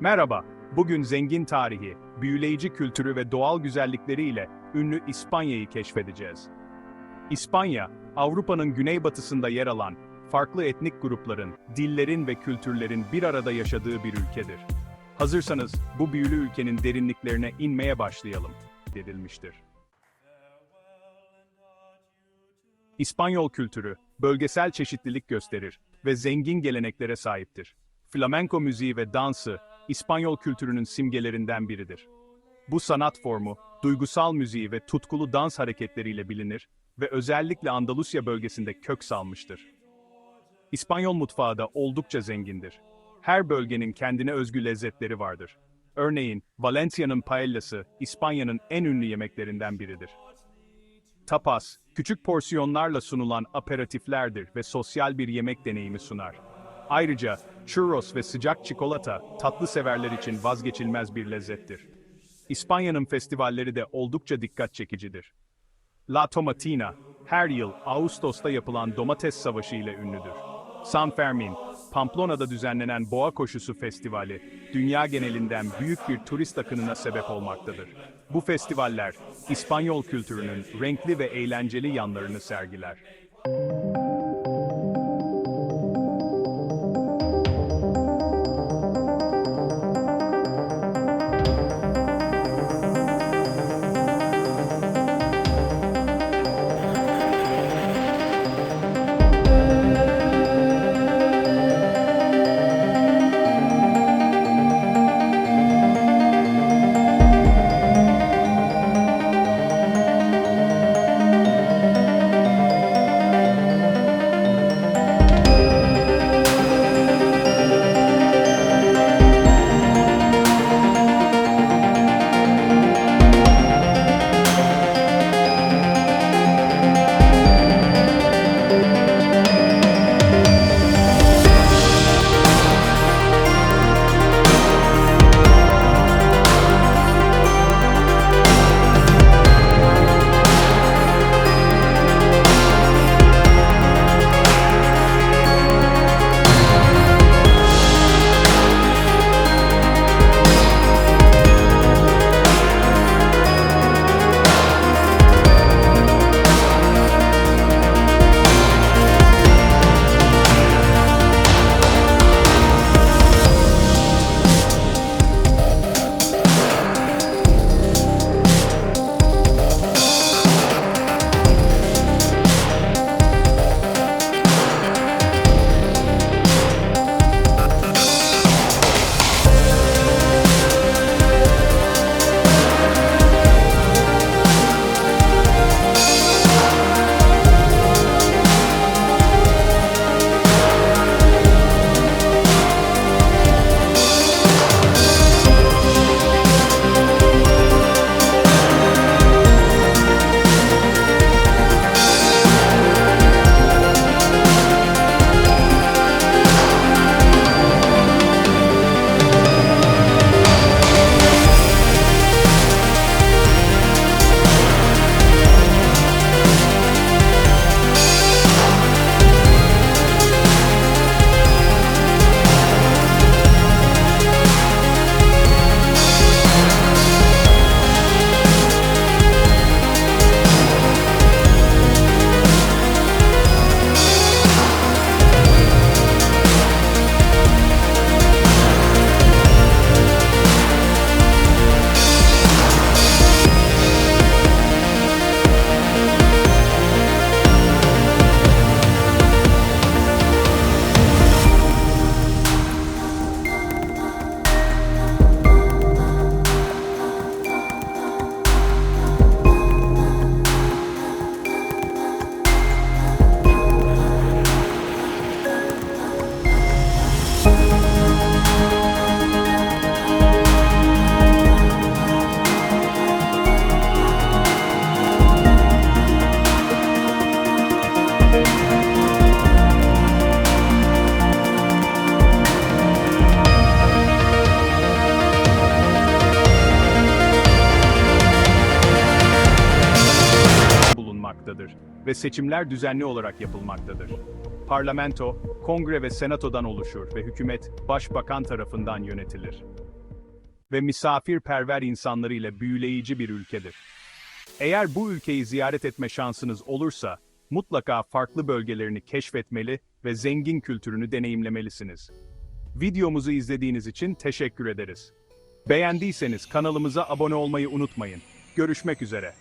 Merhaba, bugün zengin tarihi, büyüleyici kültürü ve doğal güzellikleriyle ünlü İspanya'yı keşfedeceğiz. İspanya, Avrupa'nın güneybatısında yer alan, farklı etnik grupların, dillerin ve kültürlerin bir arada yaşadığı bir ülkedir. Hazırsanız, bu büyülü ülkenin derinliklerine inmeye başlayalım, denilmiştir. İspanyol kültürü, bölgesel çeşitlilik gösterir ve zengin geleneklere sahiptir. Flamenco müziği ve dansı, İspanyol kültürünün simgelerinden biridir. Bu sanat formu, duygusal müziği ve tutkulu dans hareketleriyle bilinir ve özellikle Andalusya bölgesinde kök salmıştır. İspanyol mutfağı da oldukça zengindir. Her bölgenin kendine özgü lezzetleri vardır. Örneğin, Valencia'nın paellası, İspanya'nın en ünlü yemeklerinden biridir. Tapas, küçük porsiyonlarla sunulan aperatiflerdir ve sosyal bir yemek deneyimi sunar. Ayrıca, churros ve sıcak çikolata, tatlı severler için vazgeçilmez bir lezzettir. İspanya'nın festivalleri de oldukça dikkat çekicidir. La Tomatina, her yıl Ağustos'ta yapılan domates savaşı ile ünlüdür. San Fermin, Pamplona'da düzenlenen Boğa Koşusu Festivali, dünya genelinden büyük bir turist akınına sebep olmaktadır. Bu festivaller, İspanyol kültürünün renkli ve eğlenceli yanlarını sergiler. Ve seçimler düzenli olarak yapılmaktadır. Parlamento, kongre ve senatodan oluşur ve hükümet başbakan tarafından yönetilir. Ve misafirperver insanlarıyla büyüleyici bir ülkedir. Eğer bu ülkeyi ziyaret etme şansınız olursa, mutlaka farklı bölgelerini keşfetmeli ve zengin kültürünü deneyimlemelisiniz. Videomuzu izlediğiniz için teşekkür ederiz. Beğendiyseniz kanalımıza abone olmayı unutmayın. Görüşmek üzere.